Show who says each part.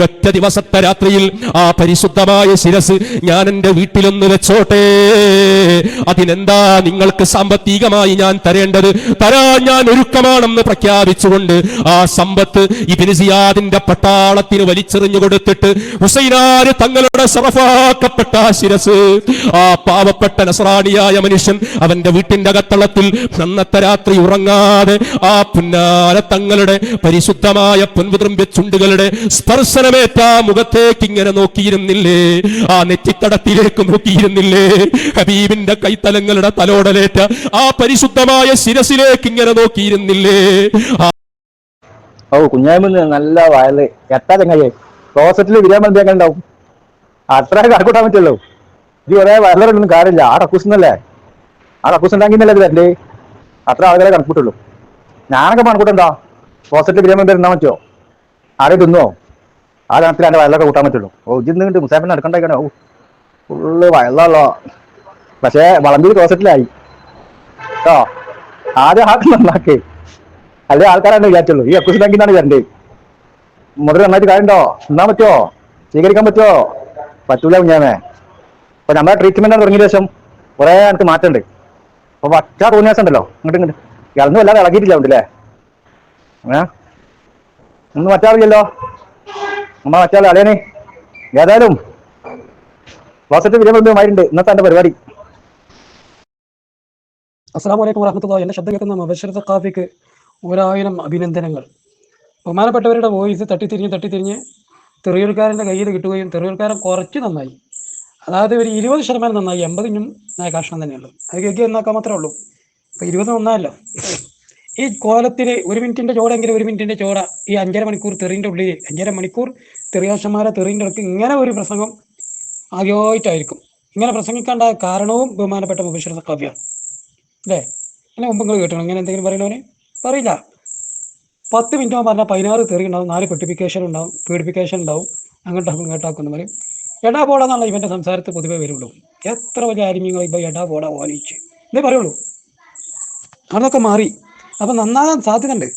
Speaker 1: ഒരൊറ്റ ദിവസത്തെ രാത്രിയിൽ ആ പരിശുദ്ധമായ ശിരസ് ഞാൻ എന്റെ വീട്ടിലൊന്ന് വെച്ചോട്ടെ. അതിനെന്താ നിങ്ങൾക്ക് സാമ്പത്തികമായി ഞാൻ തരേണ്ടത്? തരാ ഞാൻ ഒരുക്കമാണെന്ന് പ്രഖ്യാപിച്ചുകൊണ്ട് ആ സമ്പത്ത് ഇബിന് സിയാദിന്റെ പട്ടാളത്തിന് വലിച്ചെറിഞ്ഞു കൊടുത്തിട്ട് ഹുസൈനാര് തങ്ങളുടെ സറഫാക്കപ്പെട്ട ആ ശിരസ് ആ പാവപ്പെട്ട നസറാണിയായ മനുഷ്യൻ അവന്റെ വീട്ടിന്റെ അകത്തളത്തിൽ അന്നത്തെ രാത്രി ഉറങ്ങാതെ ആ പുന്നാര തങ്ങളുടെ പരിശുദ്ധമായ പൊൻവിതൃമ്പ്യ ചുണ്ടുകളുടെ സ്പർശനമേറ്റ ആ മുഖത്തേക്ക് ഇങ്ങനെ നോക്കിയിരുന്നില്ലേ? ആ നെറ്റിത്തടത്തിലേക്ക് നോക്കിയിരുന്നില്ലേ? ഹബീബിന്റെ കൈത്തലങ്ങളുടെ തലോടലേറ്റ ആ പരിശുദ്ധമായ ശിരസിലേക്ക് ഇങ്ങനെ നോക്കിയിരുന്നില്ലേ?
Speaker 2: ഓ കുഞ്ഞായ്മ നല്ല വയൽ. എത്താ ചങ്ങായി? ക്ലോസറ്റിൽ വിരാമ എങ്ങനെ ഉണ്ടാവും. അത്ര കണക്കൂട്ടാൻ പറ്റുള്ളൂ. ഇത് ഒരേ വയലറൊന്നും കാര്യമില്ല ആ കക്കൂസെന്നല്ലേ ആ കക്കൂസ് ഉണ്ടാക്കിന്നല്ലേ ഇത് വരണ്ടേ? അത്ര ആളുകളെ കണക്കൂട്ടുള്ളൂ. ഞാനൊക്കെ കണക്കൂട്ടെന്താ ക്ലോസറ്റിൽ വിരാമം വേണ്ടി പറ്റുമോ ആരെ തിന്നോ? ആ കണത്തിൽ എന്റെ വയലൊക്കെ കൂട്ടാൻ പറ്റുള്ളൂ. ഓ ഇജിന്ന് മുസാഫിനെ നടക്കണ്ടേക്കണോ ഓ ഫുള്ള് വയലല്ലോ പക്ഷേ വളമ്പൂർ ക്ലോസറ്റിലായി കേട്ടോ ആദ്യം ആദ്യം നന്നാക്കേ. അല്ലെ ആൾക്കാരാണ് വിചാരിച്ചുള്ളൂ. ഈ അക്കൂസ് ബാങ്കിൽ നിന്നാണ് വരണ്ടേ. മുതൽ നന്നായിട്ട് കാര്യമുണ്ടോ നിന്നാൻ പറ്റുമോ സ്വീകരിക്കാൻ പറ്റുമോ പറ്റൂല കുഞ്ഞാമേ. അപ്പൊ നമ്മുടെ ട്രീറ്റ്മെന്റ് തുടങ്ങിയ ശേഷം കുറെ എനിക്ക് മാറ്റമുണ്ട് അപ്പൊ വറ്റാ തോന്നിയാസം ഉണ്ടല്ലോ ഇങ്ങോട്ട് ഇങ്ങോട്ട്. ഇളന്നും വല്ലാതെ ഇളകിയിട്ടില്ല ഉണ്ടല്ലേ ഏ? ഒന്നും മറ്റാറില്ലല്ലോ നമ്മ മറ്റാൾ അളിയനെ ഏതായാലും ക്ലോസറ്റ് വിരമുണ്ട് ഇന്നത്തെ എന്റെ പരിപാടി.
Speaker 3: അസ്സാം വലൈക്കും വറഹമത്തുള്ള എന്റെ ശബ്ദം കേൾക്കുന്ന മബശ്വര സഖാഫിക്ക് ഒരായിരം അഭിനന്ദനങ്ങൾ. ബഹുമാനപ്പെട്ടവരുടെ വോയിസ് തട്ടിത്തിരിഞ്ഞ് തട്ടിത്തിരിഞ്ഞ് തെറിയൂർക്കാരന്റെ കയ്യിൽ കിട്ടുകയും തെറിയൂർക്കാരൻ കുറച്ച് നന്നായി. അതായത് ഒരു ഇരുപത് ശതമാനം നന്നായി എൺപതിനും കഷ്ണം തന്നെയുള്ളൂ. അത് കേൾക്കുക എന്നാക്കാൻ മാത്രമേ ഉള്ളൂ. ഇപ്പം ഇരുപത് നന്നായല്ലോ. ഈ കോലത്തിൽ ഒരു മിനിറ്റിന്റെ ചോടെങ്കിലും ഒരു മിനിറ്റിന്റെ ചോട ഈ അഞ്ചര മണിക്കൂർ തെറിന്റെ ഉള്ളിൽ അഞ്ചര മണിക്കൂർ തെറിയാശന്മാരെ തെറിന്റെ ഇടയ്ക്ക് ഇങ്ങനെ ഒരു പ്രസംഗം ആദ്യമായിട്ടായിരിക്കും. ഇങ്ങനെ പ്രസംഗിക്കേണ്ട കാരണവും ബഹുമാനപ്പെട്ട മുബഷർ സഖാഫിയാണ്. അല്ലേ? അല്ലെ മുമ്പ് നിങ്ങൾ കേട്ടോ ഇങ്ങനെ എന്തെങ്കിലും പറയണവനെ പറയില്ല. പത്ത് മിനിറ്റ് പറഞ്ഞാൽ പതിനാറ് തെറി ഉണ്ടാവും നാല് പെട്ടിഫിക്കേഷൻ ഉണ്ടാവും പീഡിഫിക്കേഷൻ ഉണ്ടാവും അങ്ങോട്ടാക്കും ഇങ്ങോട്ടാക്കും പറയും. എടാ പോടാന്നുള്ള ഇവന്റെ സംസാരത്തിൽ പൊതുവെ വരുള്ളൂ. എത്ര വലിയ ആര്യങ്ങൾ ഇപ്പൊ എടാ പോടാ ഓലിച്ച് ഇതേ പറയുള്ളൂ. അതൊക്കെ മാറി. അപ്പൊ നന്നാകാൻ സാധ്യതയുണ്ട്.